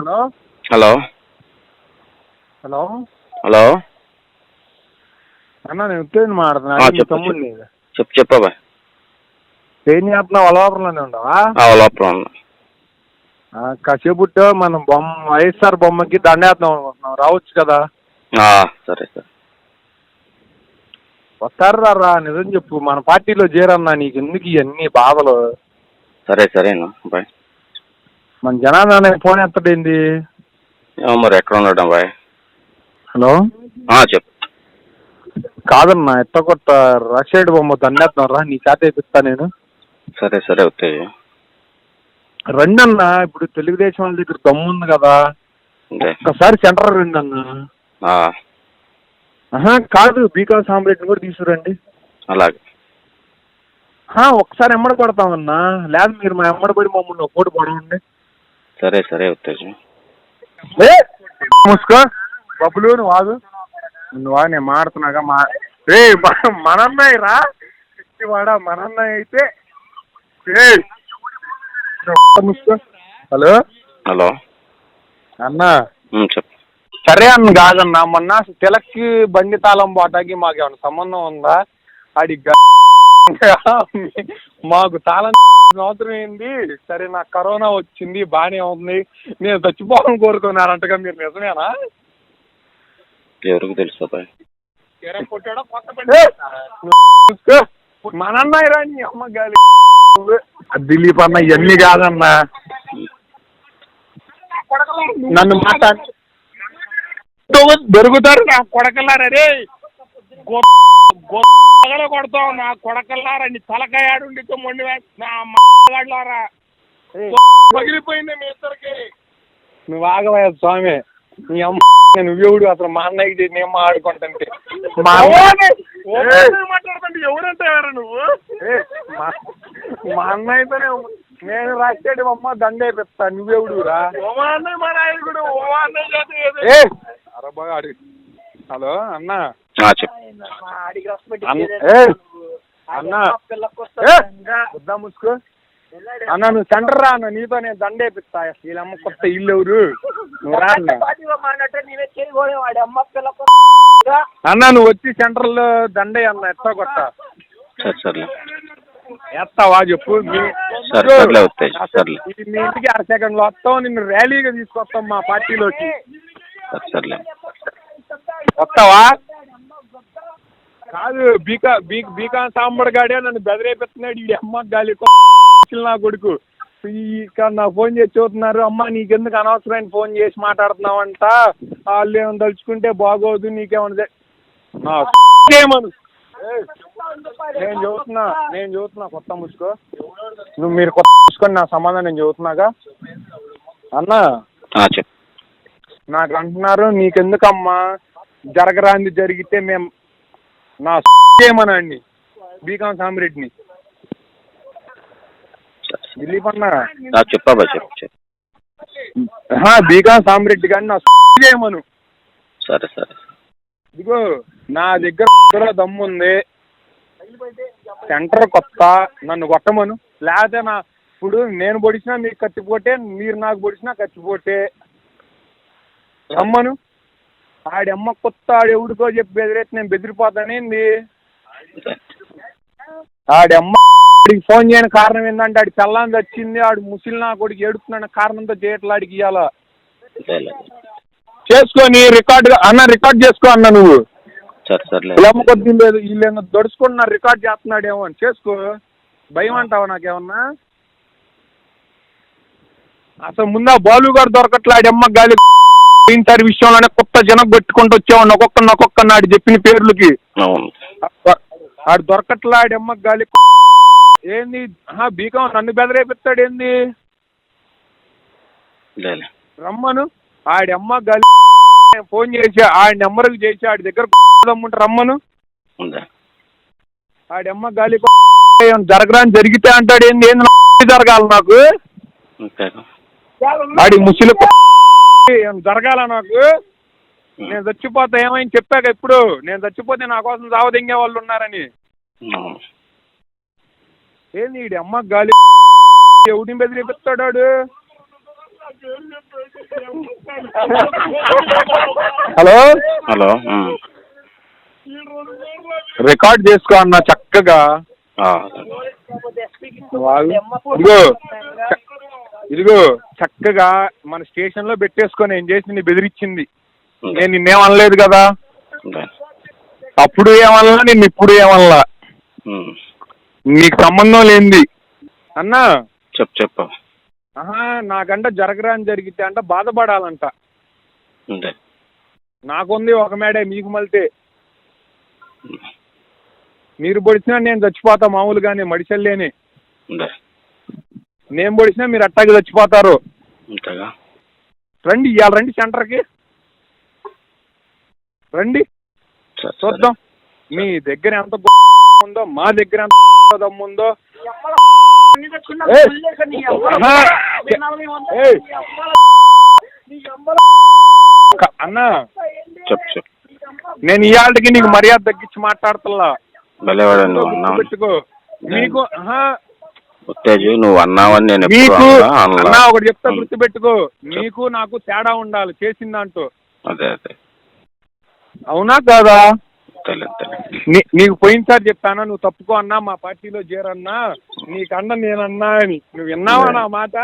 Hello? Hello? Hello? Hello? అన్న నేను ఉత్తేజం మాడుతున్నా ఆ, మీ చెప్పు, తమ్ముడిని చెప్పు. చెప్పబాయ్ ఏం చేస్తున్నావు వలవాపురంలోనే ఉండవా? కాసేపు ఉంటే మనం బొమ్మ వైఎస్ఆర్ బొమ్మకి దండేద్దాం అనుకుంటున్నాం రావచ్చు కదా? సరే సరే. వస్తారా రా నిజం చెప్పు. మన పార్టీలో చేరన్నా నీకు ఎందుకు ఇవన్నీ బాధలు? సరే సరేనా బాయ్. మన జనాదరణ ఫోన్ ఎత్తడేంది? మరి ఎక్కడ ఉండడం బాయ్ హలో? చెప్పు. కాదన్నా ఎట్ట కొట్ట రషైడ్ బొమ్మ దండేద్దాం రా నీ చేత వేపిస్తా నేను. సరే సరే ఉత్తేజ్ రండి అన్న ఇప్పుడు తెలుగుదేశం వాళ్ళ దగ్గర దమ్ముంది కదా. అంటే? ఒక్కసారి సెంటర్ రండి అన్న కాదు బీకా సాంబ్రెడ్ని కూడా తీసుకురండి. అలాగే. ఒకసారి ఎమ్మడి పడతామన్నా లేదు మీరు మా ఎమ్మడి పడి మమ్మల్ని ఒక్కోటి పడవండి. సరే సరే ఉత్తేజ్. మూసుకో. బబ్బులు నువ్వు వాదు నువ్వు వాడు నేను మాడుతున్నాగా మా ఏ మనన్నయ్య రా. వాడా మనన్నయ్య అయితే. మూసుకో. హలో? హలో. అన్నా. చెప్పు. సరే అన్న కాదన్నా మొన్న తిలక్కి బండి తాళం మాకు ఏమైనా సంబంధం ఉందా? ఆడి గ- మాకు తాళం అవసరం ఏంది సరే నాకు కరోనా వచ్చింది బాగానే ఉంది. నేను చచ్చిపోవాలని కోరుకున్నారంటగా మీరు నిజమేనా? ఎవరికి తెలుసు బాయ్ ఏ, మన అన్నయ్య రా నీ అమ్మ గాలి? దిలీప్ అన్న ఇవన్నీ కాదన్నా. నన్ను మాట్లాడి దొరుకుతారు నా కొడకల్లారా రే గొప్పగల కొడతావు నా కొడకల్లారా నీ తలకాయ ఆడుండి మొండి నా మగాడ్లారా పగిలిపోయింది మీ ఇద్దరికి. నువ్వు ఆగవయ్య స్వామి. నీ అమ్మ నువ్వెవడు అసలు మా అన్నయ్యకి నేను ఆడుకుంటుంటే. మా మాట్లాడుతుంటే ఎవరంటే ఎవరు నువ్వు? మా అన్నయ్యతోనే నేను రాసేటి అమ్మ దండే పెడతా నువ్వెవడురా ఓ అన్నయ్య మా నాయకుడు ఓ అన్నయ్య అరబాగా అడిగి హలో అన్న. చెప్పు. అన్న వద్దా ముసుకో అన్న నువ్వు సెంటర్ రా అన్న నీతో నేను దండేపిస్తా వీళ్ళమ్మ కొత్త ఇల్లు ఎవరు? నువ్వు రా అన్న. నువ్వు వచ్చి సెంటర్లో దండే అన్న ఎత్తా కొట్ట సరే సర్లే. ఎత్తావా చెప్పు. మీ సరే, సర్లే, ఉత్తేజ్, సర్లే. ఇది మీ ఇంటికి అర సెకండ్లో వస్తాం నిన్ను ర్యాలీగా తీసుకొస్తాం మా పార్టీలోకి. సర్లే. వస్తావా? కాదు బీకా బీ బీకా సాంబడు గాడే నన్ను బెదిరేపిస్తున్నాడు. ఈ అమ్మ గాలి నా కొడుకు. ఇక నాకు ఫోన్ చేసి చూస్తున్నారు. అమ్మ నీకెందుకు అనవసరమైన ఫోన్ చేసి మాట్లాడుతున్నావంట? వాళ్ళు ఏమైనా తలుచుకుంటే బాగోదు నీకేమన్నా ఏమను? నేను చదువుతున్నా నేను చదువుతున్నా కొత్త ముసుకో నువ్వు మీరు కొత్త ముసుకొని నా సమాధానం నేను చదువుతున్నాగా అన్నా నాకు అంటున్నారు నీకెందుకమ్మా? జరగరాంది జరిగితే మేము నా ఏమనండి? బీకాం సామిరెడ్డిని. దిలీప్ అన్న? చెప్పు బీకాం సామిరెడ్డి కానీ నా ఏమను? సరే సరే. ఇదిగో నా దగ్గర కూడా దమ్ము ఉంది సెంటర్ కొత్త నన్ను కొట్టమను. లేకపోతే నా ఇప్పుడు నేను పొడిచినా మీకు కత్తిపోతే మీరు నాకు పొడిచినా కత్తిపోతే. రమ్మను. ఆడమ్మ కొత్త ఆడు ఎవడికో చెప్పి బెదిరేసి నేను బెదిరిపోతానేంది ఆడమ్మ ఆడికి ఫోన్ చేయని కారణం ఏంటంటే ఆడి చల్లాని వచ్చింది ఆడు ముసిలి నా కొడుకు ఏడుతున్నాడు కారణంతో చేయట్లా ఆడికి ఇవ్వాలా చేసుకొని రికార్డ్ అన్న రికార్డ్ చేసుకో అన్న నువ్వు. కులమ్మ కొద్ది లేదు వీళ్ళేమో దడుచుకుంటున్నారు రికార్డ్ చేస్తున్నాడేమో అని. చేసుకో. భయం అంటావా నాకేమన్నా? అసలు ముందా బాలు గారు దొరకట్లాడమ్మ గాలి పోయినసారి విషయంలోనే కొత్త జనం కొట్టుకుంటూ వచ్చేవాడిని ఒక్కొక్క ఒక్కొక్క నాడు చెప్పిన పేర్లకి. అవును. ఆడు దొరకట్లాడమ్మ గాలి. ఏంది? బీకం నన్ను బెదరేపిస్తాడు ఏంది? రమ్మను. ఆడమ్మ గాలి. ఫోన్ చేసి ఆడి నెంబర్కి చేసి ఆడి దగ్గర దమ్ముంటే రమ్మను. ఆడమ్మ గాలి జరగరాని జరిగితే అంటాడు ఏంది? ఏంది జరగాలి నాకు? ఆడి ముసిలి జరగాల నాకు? నేను చచ్చిపోతా ఏమైంది? చెప్పాక ఇప్పుడు నేను చచ్చిపోతే నా కోసం సావదింగే వాళ్ళు ఉన్నారని. ఏంది ఈడి అమ్మ గాలి? ఎవడిని బెదిరిపిస్తాడు ఆడు? హలో? హలో. రికార్డ్ చేసుకో అన్న చక్కగా. ఇదిగో. ఇదిగో చక్కగా మన స్టేషన్లో పెట్టేసుకొని ఏం చేసి నీ బెదిరించింది? నేను నిన్నేం అనలేదు కదా? అప్పుడు ఏమనలా నిన్ను ఇప్పుడు ఏమనలా. నీకు సంబంధం లేనిది. అన్నా! చెప్పు చెప్పు. ఆహా నాకంట జరగరా అని జరిగితే అంట బాధపడాలంట? నాకుంది ఒక మేడే మీకు మలితే. మీరు పొడిచినా నేను చచ్చిపోతా మామూలుగానే మడిచెల్లేని? నేను పొడిచినా మీరు అట్టాగి చచ్చిపోతారు. రండి ఇవాళ రండి సెంటర్కి. రండి. సరే, సరే. చూద్దాం. మీ దగ్గర ఎంత గొప్ప ఉందో మా దగ్గర ఎంత దమ్ము ఉందో. ఏయ్! ఆహా! ఏయ్! క- అన్నా! చెప్పు చెప్పు. నేను ఇవాళకి నీకు మర్యాద తగ్గించి మాట్లాడుతున్నా. భలేవాడు నువ్వు అన్నావు. పెట్టుకో మీకు ఆహా, ఉత్తేజు నువ్వు అన్నావని నేను ఎప్పుడు మీకు అనలా అన్నా అనలా ఒకటి చెప్తా. గుర్తుపెట్టుకో. మీకు నాకు తేడా ఉండాలి చేసిందంటూ అదే అదే. అవునా కాదా? నీకు పోయినసారి చెప్పానా నువ్వు తప్పుకో అన్నా మా పార్టీలో చేరన్నా నీకన్నా నేనన్నా అని. నువ్వు విన్నావా నా మాట.